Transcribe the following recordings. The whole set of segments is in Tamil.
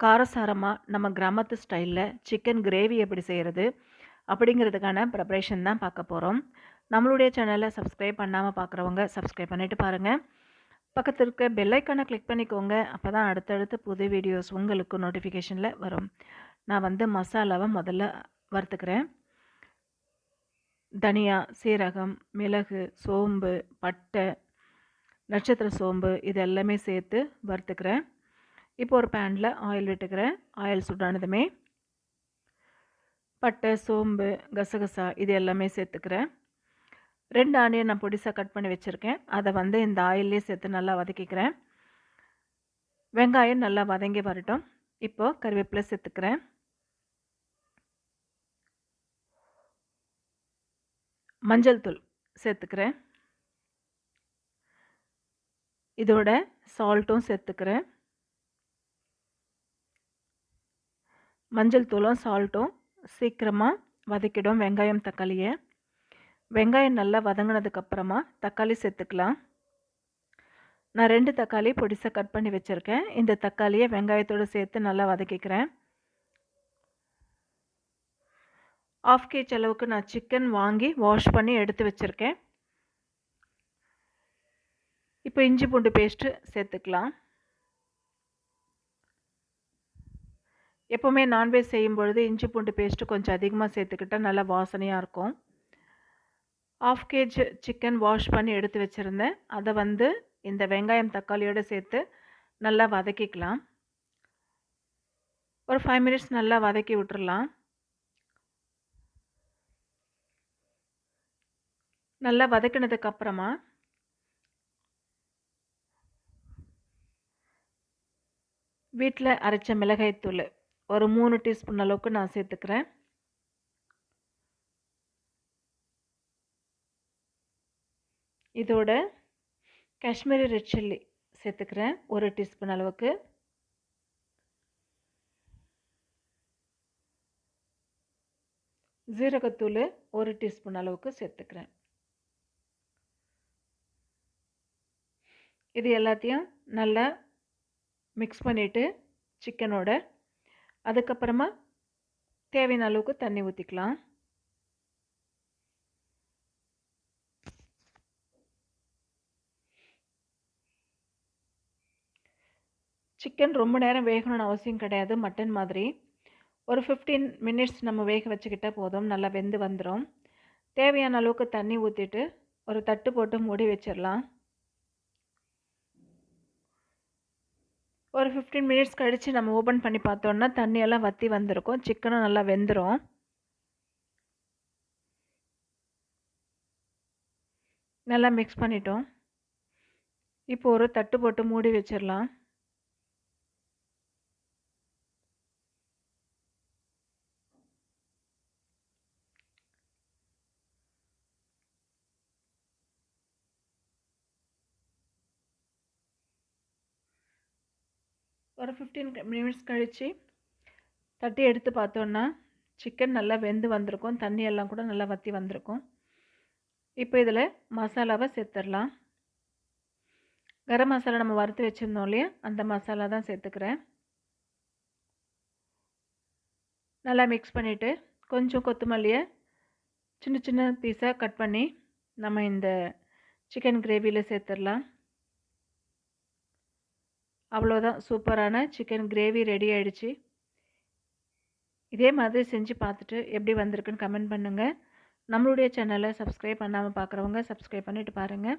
காரசாரமாக நம்ம கிராமத்து ஸ்டைலில் சிக்கன் கிரேவி எப்படி செய்கிறது அப்படிங்கிறதுக்கான ப்ரிப்ரேஷன் தான் பார்க்க போகிறோம் நம்மளுடைய சேனலை சப்ஸ்கிரைப் பண்ணாமல் பார்க்குறவங்க சப்ஸ்கிரைப் பண்ணிவிட்டு பாருங்கள் பக்கத்தில் இருக்க பெல்லைக்கானை கிளிக் பண்ணிக்கோங்க. அப்போ தான் அடுத்தடுத்து புது வீடியோஸ் உங்களுக்கு நோட்டிஃபிகேஷனில் வரும். நான் வந்து மசாலாவை முதல்ல வறுத்துக்கிறேன். தனியா சீரகம் மிளகு சோம்பு பட்டை நட்சத்திர சோம்பு இது எல்லாமே சேர்த்து வறுத்துக்கிறேன். இப்போ ஒரு பேனில் ஆயில் விட்டுக்கிறேன். ஆயில் சுடானதுமே. பட்டை சோம்பு கசகசா இது எல்லாமே சேர்த்துக்கிறேன். ரெண்டு ஆனியன் நான் பொடிசாக கட் பண்ணி வச்சுருக்கேன். அதை வந்து இந்த ஆயிலே சேர்த்து நல்லா வதக்கிக்கிறேன். வெங்காயம் நல்லா வதங்கி வரட்டும். இப்போது கருவேப்பிலை சேர்த்துக்கிறேன். மஞ்சள் தூள் சேர்த்துக்கிறேன். இதோட சால்ட்டும் சேர்த்துக்கிறேன். மஞ்சள் தூளும் சால்ட்டும் சீக்கிரமாக வதக்கிடும். வெங்காயம் தக்காளியை. வெங்காயம் நல்லா வதங்கினதுக்கப்புறமா தக்காளி சேர்த்துக்கலாம். நான் ரெண்டு தக்காளி பொடிசாக கட் பண்ணி வச்சுருக்கேன். இந்த தக்காளியை வெங்காயத்தோடு சேர்த்து நல்லா வதக்கிக்கிறேன். ஆஃப் கேஜ் அளவுக்கு நான் சிக்கன் வாங்கி வாஷ் பண்ணி எடுத்து வச்சுருக்கேன். இப்போ இஞ்சி பூண்டு பேஸ்ட்டு சேர்த்துக்கலாம். எப்போவுமே நான்வெஜ் செய்யும் பொழுது இஞ்சி பூண்டு பேஸ்ட்டு கொஞ்சம் அதிகமாக சேர்த்துக்கிட்டால் நல்லா வாசனையாக இருக்கும். ஆஃப் கேஜ் சிக்கன் வாஷ் பண்ணி எடுத்து வச்சுருந்தேன். அதை வந்து இந்த வெங்காயம் தக்காளியோடு சேர்த்து நல்லா வதக்கிக்கலாம். ஒரு ஃபைவ் மினிட்ஸ் நல்லா வதக்கி விட்டுறலாம். நல்லா வதக்கினதுக்கப்புறமா வீட்டில் அரைச்ச மிளகாய்த்தூள் ஒரு மூணு டீஸ்பூன் அளவுக்கு நான் சேர்த்துக்கிறேன். இதோட காஷ்மீரி ரெட் சில்லி சேர்த்துக்கிறேன் ஒரு டீஸ்பூன் அளவுக்கு. ஜீரகத்தூள் ஒரு டீஸ்பூன் அளவுக்கு சேர்த்துக்கிறேன். இது எல்லாத்தையும் நல்லா மிக்ஸ் பண்ணிவிட்டு சிக்கனோட அதுக்கப்புறமா தேவையான அளவுக்கு தண்ணி ஊற்றிக்கலாம் சிக்கன் ரொம்ப நேரம் வேகணும்னு அவசியம் கிடையாது மட்டன் மாதிரி. ஒரு ஃபிஃப்டீன் மினிட்ஸ் நம்ம வேக வச்சுக்கிட்டால் போதும் நல்லா வெந்து வந்துடும் தேவையான அளவுக்கு தண்ணி ஊற்றிட்டு ஒரு தட்டு போட்டு மூடி வச்சிடலாம். ஒரு ஃபிஃப்டீன் மினிட்ஸ் கழித்து நம்ம ஓப்பன் பண்ணி பார்த்தோன்னா தண்ணியெல்லாம் வற்றி வந்திருக்கும். சிக்கனும் நல்லா வெந்துடும் நல்லா மிக்ஸ் பண்ணிட்டோம். இப்போ ஒரு தட்டு போட்டு மூடி வச்சிடலாம். ஒரு ஃபிஃப்டீன் மினிட்ஸ் கழித்து தட்டி எடுத்து பார்த்தோன்னா சிக்கன் நல்லா வெந்து வந்திருக்கும். தண்ணி எல்லாம் கூட நல்லா வற்றி வந்திருக்கும். இப்போ இதில் மசாலாவை சேர்த்துடலாம். கரம் மசாலா நம்ம வறுத்து வச்சுருந்தோம் இல்லையா? அந்த மசாலா தான் சேர்த்துக்கிறேன். நல்லா மிக்ஸ் பண்ணிவிட்டு கொஞ்சம் கொத்தமல்லியை சின்ன சின்ன பீஸாக கட் பண்ணி நம்ம இந்த சிக்கன் கிரேவியில் சேர்த்துடலாம். அவ்வளோதான் சூப்பரான சிக்கன் கிரேவி ரெடி ஆகிடுச்சு இதே மாதிரி செஞ்சு பார்த்துட்டு எப்படி வந்திருக்குன்னு கமெண்ட் பண்ணுங்கள் நம்மளுடைய சேனலை சப்ஸ்கிரைப் பண்ணாமல் பார்க்குறவங்க சப்ஸ்கிரைப் பண்ணிவிட்டு பாருங்கள்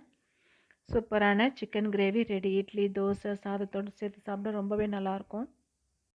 சூப்பரான chicken gravy ready idli dosa சாதத்தோடு சேர்த்து சாப்பிட ரொம்பவே நல்லாயிருக்கும்